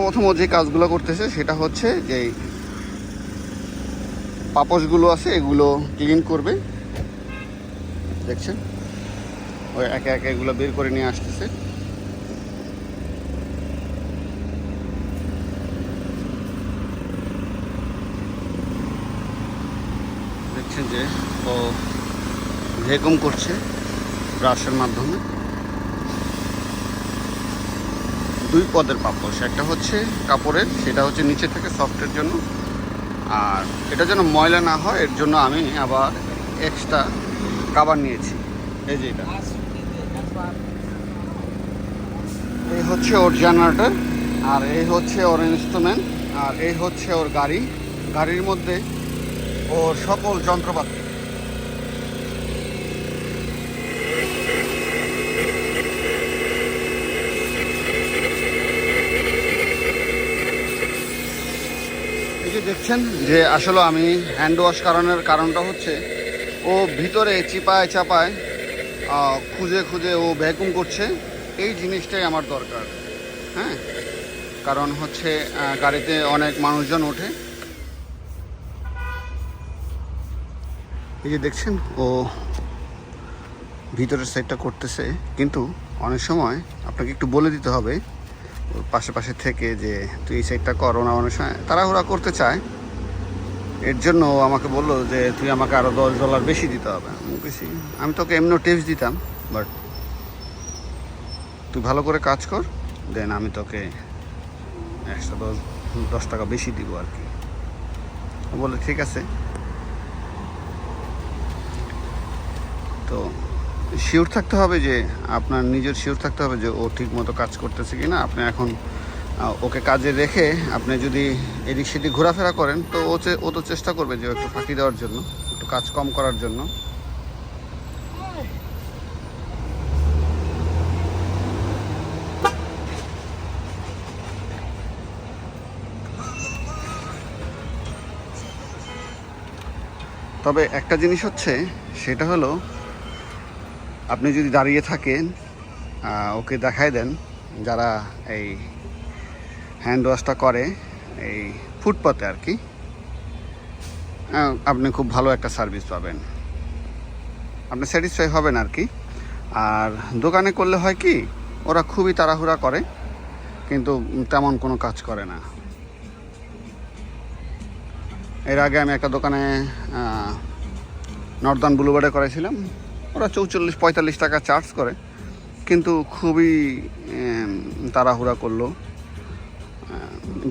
সর্বপ্রথম যে কাজগুলো করতেছে সেটা হচ্ছে যে পাপসগুলো আছে, এগুলো ক্লিন করবে। দেখছেন? ওই একে একে এগুলো বের করে নিয়ে আসতেছে। দেখছেন যে ও ভেকুম করছে ব্রাশের মাধ্যমে। দুই পদের পাপোশ একটা হচ্ছে কাপড়ের, সেটা হচ্ছে নিচে থেকে সফটের জন্য। আর এটা যেন ময়লা না হয়, এর জন্য আমি আবার এক্সট্রা কাবার নিয়েছি। এই যে এটা। এই হচ্ছে ওর জেনারেটর আর এই হচ্ছে ওর ইনস্ট্রুমেন্ট আর এই হচ্ছে ওর গাড়ি। গাড়ির মধ্যে ওর সকল যন্ত্রপাতি। দেখছেন যে আসলে আমি হ্যান্ড ওয়াশ করানোর কারণটা হচ্ছে ও ভিতরে চিপায় চাপায় খুঁজে খুঁজে ও ভ্যাকুম করছে। এই জিনিসটাই আমার দরকার হ্যাঁ? কারণ হচ্ছে গাড়িতে অনেক মানুষজন ওঠে। এই যে দেখছেন, ও ভিতরের সাইডটা করতেছে, কিন্তু অনেক সময় আপনাকে একটু বলে দিতে হবে পাশে পাশে থেকে যে তুই এই সাইডটা কর না অনেক সময় তাড়াহুড়া করতে চায়। এর জন্য আমাকে বলল যে, তুই আমাকে আরও দশ ডলার বেশি দিতে হবে। বলছি, আমি তোকে এমনিও টিপস দিতাম বাট তুই ভালো করে কাজ কর দেন আমি তোকে একশো দশ দশ টাকা বেশি দিব আর কি। বলে ঠিক আছে। তো শিওর থাকতে হবে যে, আপনার নিজের শিওর থাকতে হবে যে ও ঠিক মতো কাজ করতেছে কি না আপনি এখন ওকে কাজে রেখে আপনি যদি এদিক সেদিক ঘোরাফেরা করেন, তো ও ও তো চেষ্টা করবে যে একটু ফাঁকি দেওয়ার জন্য, একটু কাজ কম করার জন্য। তবে একটা জিনিস হচ্ছে, সেটা হলো আপনি যদি দাঁড়িয়ে থাকেন ওকে দেখায় দেন যারা এই হ্যান্ড ওয়াশটা করে, এই ফুটপাতে আর কি আপনি খুব ভালো একটা সার্ভিস পাবেন। আপনি স্যাটিসফাই হবেন আর কি। আর দোকানে করলে হয় কি, ওরা খুবই তাড়াহুড়া করে, কিন্তু তেমন কোনো কাজ করে না। এর আগে আমি একটা দোকানে নর্দার্ন ব্লুবার্ডে করেছিলাম ওরা চৌচল্লিশ, পঁয়তাল্লিশ টাকা চার্জ করে। কিন্তু খুবই তাড়াহুড়া করল।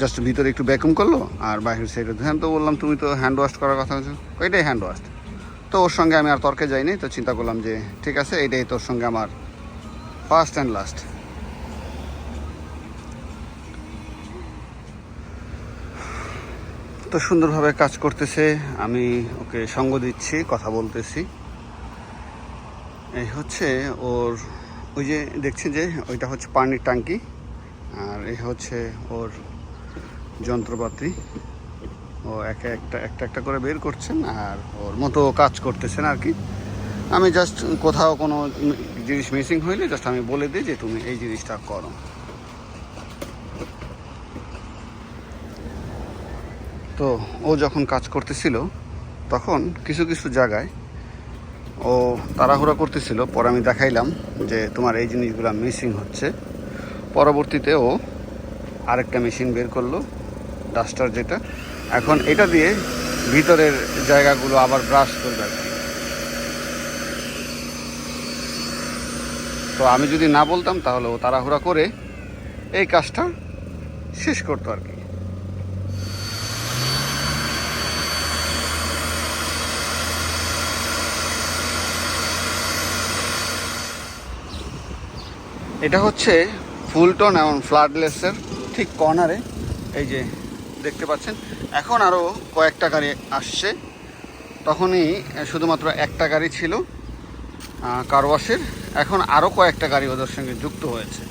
জাস্ট ভিতরে একটু ব্যাকুম করল আর বাইরের সাইডে হ্যাঁ তো বললাম, তুমি তো হ্যান্ড ওয়াশ করার কথা বলছো। ওইটাই হ্যান্ড ওয়াশ তো ওর সঙ্গে আমি আর তর্কে যাইনি, তো চিন্তা করলাম যে, ঠিক আছে, এটাই তোর সঙ্গে আমার ফার্স্ট অ্যান্ড লাস্ট তো সুন্দরভাবে কাজ করতেছে, আমি ওকে সঙ্গ দিচ্ছি, কথা বলতেছি। এই হচ্ছে ওর, ওই যে দেখছেন যে, ওইটা হচ্ছে পানির ট্যাঙ্কি, আর এই হচ্ছে ওর যন্ত্রপাতি। ও একে একটা একটা একটা করে বের করছেন, আর ওর মতো কাজ করতেছেন আর কি। আমি জাস্ট কোথাও কোনো জিনিস মিসিং হইলে জাস্ট আমি বলে দিই যে, তুমি এই জিনিসটা করো। তো ও যখন কাজ করতেছিল, তখন কিছু কিছু জায়গায় ও তাড়াহুড়া করতেছিল, পরে আমি দেখাইলাম যে তোমার এই জিনিসগুলো মিসিং হচ্ছে। পরবর্তীতে ও আরেকটা মেশিন বের করল ডাস্টার যেটা। এখন এটা দিয়ে ভিতরের জায়গাগুলো আবার ব্রাশ করবে আর কি। তো আমি যদি না বলতাম তাহলে ও তাড়াহুড়া করে এই কাজটা শেষ করতো আর কি। এটা হচ্ছে ফুলটন এবং ফ্লাডলেসের ঠিক কর্নারে, এই যে দেখতে পাচ্ছেন। এখন আরও কয়েকটা গাড়ি আসছে। তখনই শুধুমাত্র একটা গাড়ি ছিল কারওয়াশের এখন আরও কয়েকটা গাড়ি ওদের সঙ্গে যুক্ত হয়েছে।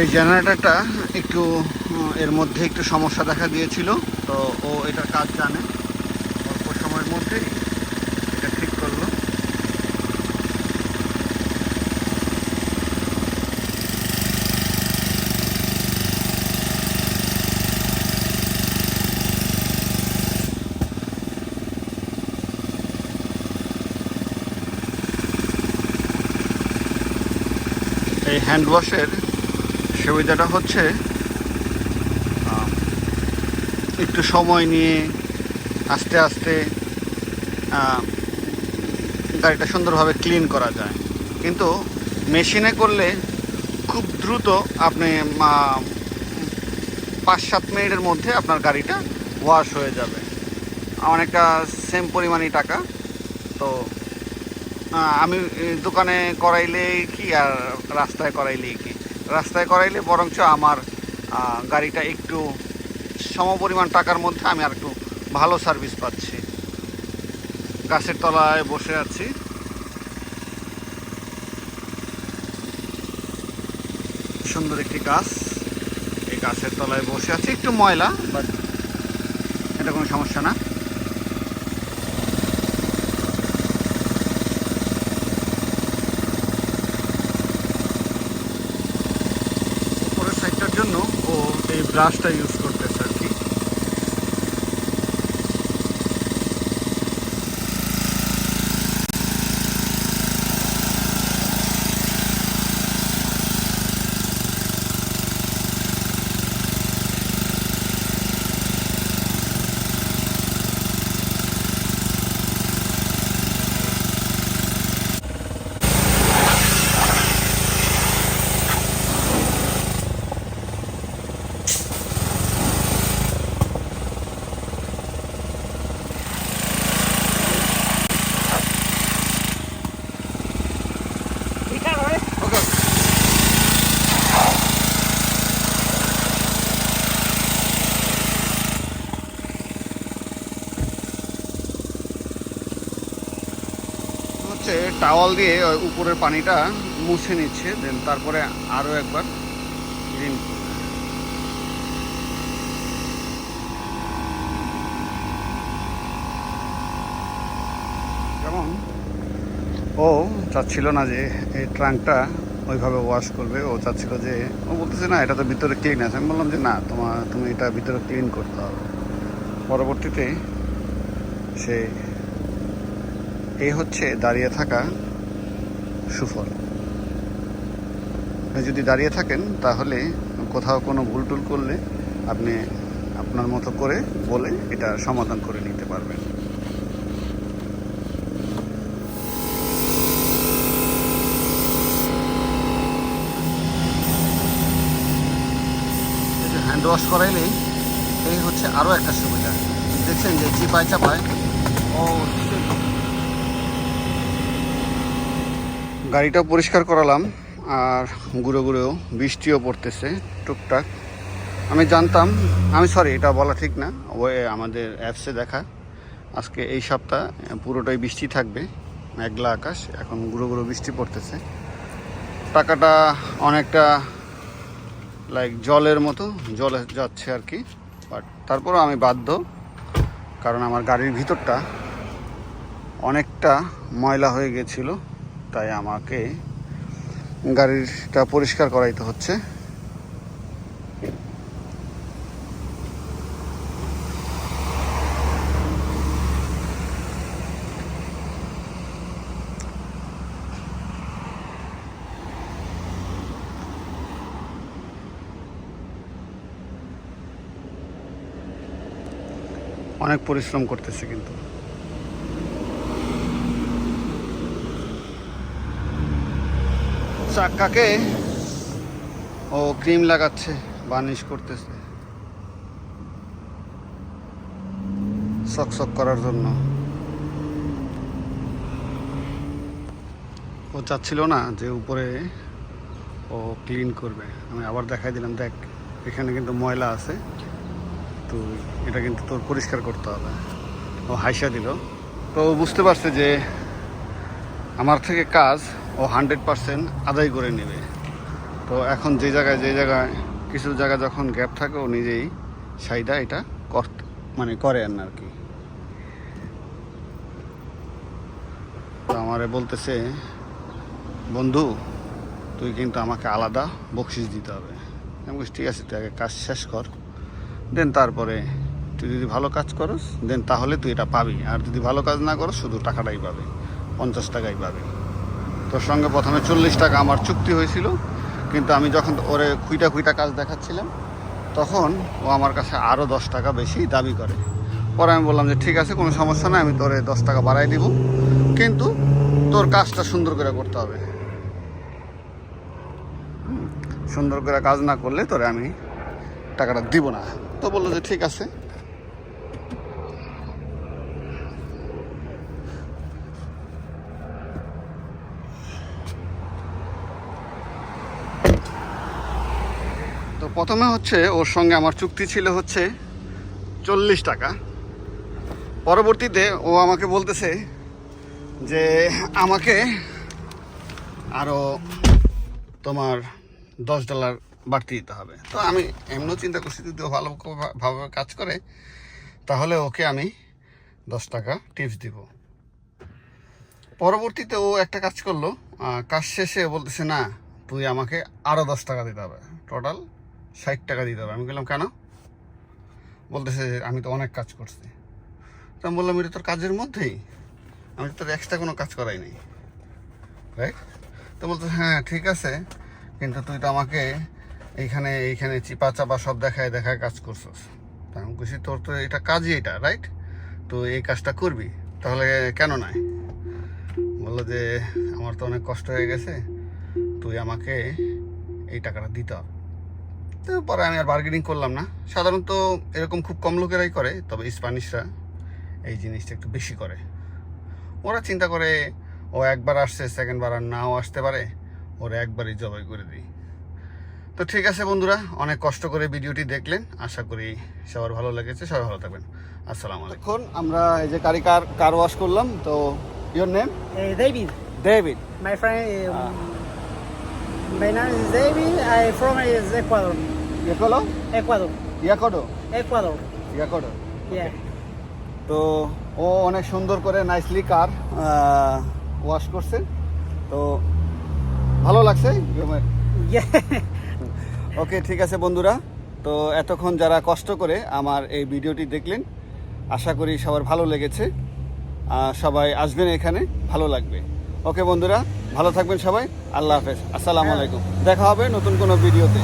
এই জেনারেটরটা একটু এর মধ্যে একটু সমস্যা দেখা দিয়েছিল, তো ও এটার কাজ জানে। অল্প সময়ের মধ্যেই এটা ঠিক করল। এই হ্যান্ড ওয়াশের সুবিধাটা হচ্ছে একটু সময় নিয়ে আস্তে আস্তে গাড়িটা সুন্দরভাবে ক্লিন করা যায়। কিন্তু মেশিনে করলে খুব দ্রুত আপনি পাঁচ সাত মিনিটের মধ্যে আপনার গাড়িটা ওয়াশ হয়ে যাবে। অনেকটা সেম পরিমাণই টাকা। তো আমি দোকানে করাইলে কি আর রাস্তায় করাইলে কি? রাস্তায় করাইলে বরঞ্চ আমার গাড়িটা একটু সমপরিমাণ টাকার মধ্যে আমি আর একটু ভালো সার্ভিস পাচ্ছি। গাছের তলায় বসে আছি। সুন্দর একটি গাছ। এই গাছের তলায় বসে আছি। একটু ময়লা বাট এটা কোনো সমস্যা না উপরের সাইডটার জন্য ও এই ব্রাশটা ইউজ করতেছে আর কি ওকে হচ্ছে টাওয়াল দিয়ে ওই উপরের পানিটা মুছে নিচ্ছে, দেন তারপরে আরও একবার ক্লিন যেমন, ও চাচ্ছিল না যে এই ট্রাঙ্কটা ওইভাবে ওয়াশ করবে, ও চাচ্ছিল যে, ও বলতেছে, না, এটা তো ভিতরে ক্লিন আছে। আমি বললাম যে, না তোমার তুমি এটা ভিতরে ক্লিন করতে হবে। পরবর্তীতে সে এই হচ্ছে দাঁড়িয়ে থাকা সুফল। আপনি যদি দাঁড়িয়ে থাকেন, তাহলে কোথাও কোনো ভুল টুল করলে আপনি আপনার মতো করে বলে এটা সমাধান করে নিতে পারবেন। হ্যান্ড ওয়াশ করাইলেই এই হচ্ছে আরও একটা সুবিধা। দেখছেন যে চিপায় চাপায় ও গাড়িটা পরিষ্কার করালাম, আর গুঁড়ো গুঁড়ো বৃষ্টিও পড়তেছে, টুকটাক। আমি জানতাম, আমি সরি এটা বলা ঠিক না, ওয়ে আমাদের অ্যাপসে দেখা। আজকে এই সপ্তাহ, পুরোটাই বৃষ্টি থাকবে, মেঘলা আকাশ, এখন গুঁড়ো গুঁড়ো বৃষ্টি পড়তেছে। টাকাটা অনেকটা লাইক জলের মতো, জলে যাচ্ছে আর কি বাট তারপরও আমি বাধ্য, কারণ আমার গাড়ির ভিতরটা অনেকটা ময়লা হয়ে গেছিল। তাই আমাকে গাড়িটা পরিষ্কার করাইতে হচ্ছে। অনেক পরিশ্রম করতেছে কিন্তু। চাক্কাকে ও ক্রিম লাগাচ্ছে, বার্নিশ করতেছে। সকসক করার জন্য। ও চাচ্ছিল না যে উপরে ও ক্লিন করবে। আমি আবার দেখাই দিলাম, দেখ, এখানে কিন্তু ময়লা আছে। তো এটা কিন্তু তোর পরিষ্কার করতে হবে। ও হাইসা দিল। তো বুঝতে পারছে যে আমার থেকে কাজ ও হান্ড্রেড পারসেন্ট আদায় করে নেবে। তো এখন যে জায়গায় যে জায়গায় কিছু জায়গা যখন গ্যাপ থাকে, ও নিজেই সাইডা এটা মানে করে আর কি। আমারে বলতেছে, বন্ধু, তুই কিন্তু আমাকে আলাদা বকশিস দিতে হবে। আমি ঠিক আছে, তুই আগে কাজ শেষ কর। দেন তারপরে তুই যদি ভালো কাজ করস, দেন তাহলে তুই এটা পাবি। আর যদি ভালো কাজ না করস, শুধু টাকাটাই পাবে। পঞ্চাশ টাকাই পাবে। তোর সঙ্গে প্রথমে চল্লিশ টাকা আমার চুক্তি হয়েছিল, কিন্তু আমি যখন ওরে খুইটা খুইটা কাজ দেখাচ্ছিলাম, তখন ও আমার কাছে আরও দশ টাকা বেশি দাবি করে। পরে আমি বললাম যে ঠিক আছে, কোনো সমস্যা নাই, আমি তোরে দশ টাকা বাড়াই দিব, কিন্তু তোর কাজটা সুন্দর করে করতে হবে। সুন্দর করে কাজ না করলে তোরে আমি টাকাটা দিব না। তো বলল যে ঠিক আছে তো প্রথমে হচ্ছে ওর সঙ্গে আমার চুক্তি ছিল হচ্ছে চল্লিশ টাকা। পরবর্তীতে ও আমাকে বলতেছে যে আমাকে আরও তোমার দশ ডলার বাড়তি দিতে হবে। তো আমি এমনও চিন্তা করছি যদি ও ভালো ভাবে কাজ করে, তাহলে ওকে আমি দশ টাকা টিপস দিব। পরবর্তীতে ও একটা কাজ করল কাজ শেষে বলতেছে, না, তুই আমাকে আরও দশ টাকা দিতে হবে টোটাল ষাট টাকা দিতে হবে। আমি বললাম, কেন? বলতেছে আমি তো অনেক কাজ করছি। তো আমি বললাম, এটা তোর কাজের মধ্যেই। আমি তোর এক্সট্রা কোনো কাজ করাই নাই। রাইট তো বলতে হ্যাঁ ঠিক আছে। কিন্তু তুই তো আমাকে এইখানে এইখানে চিপা চাপা সব দেখায় দেখায় কাজ করছস। তা আমি খুশি, তোর তো এটা কাজই এটা রাইট তো এই কাজটা করবি? তাহলে কেন নাই? বলল যে, আমার তো অনেক কষ্ট হয়ে গেছে। তুই আমাকে এই টাকাটা দিতে হবে। তো পরে আমি আর বার্গেনিং করলাম না। সাধারণত এরকম খুব কম লোকেরাই করে তবে স্প্যানিশরা এই জিনিসটা একটু বেশি করে। ওরা চিন্তা করে ও একবার আসছে সেকেন্ড বার আর নাও আসতে পারে ওরা একবারই জবাই করে দিই। তো ঠিক আছে বন্ধুরা অনেক কষ্ট করে ভিডিওটি দেখলেন আশা করি সবার ভালো লেগেছে সবাই ভালো থাকবেন। আসসালামু আলাইকুম। এখন আমরা এই যে গাড়ি কার কার ওয়াশ করলাম তো your name David, David my friend. Um, My name is David. I from Ecuador. Ecuador. Ecuador. Yeah. তো ও অনেক সুন্দর করে নাইসলি কার ওয়াশ করছে। তো ভালো লাগছে ওকে ঠিক আছে বন্ধুরা। তো এতক্ষণ যারা কষ্ট করে আমার এই ভিডিওটি দেখলেন আশা করি সবার ভালো লেগেছে। সবাই আসবেন এখানে ভালো লাগবে। ওকে বন্ধুরা ভালো থাকবেন সবাই। আল্লাহ হাফেজ। আসসালামু আলাইকুম। দেখা হবে নতুন কোনো ভিডিওতে।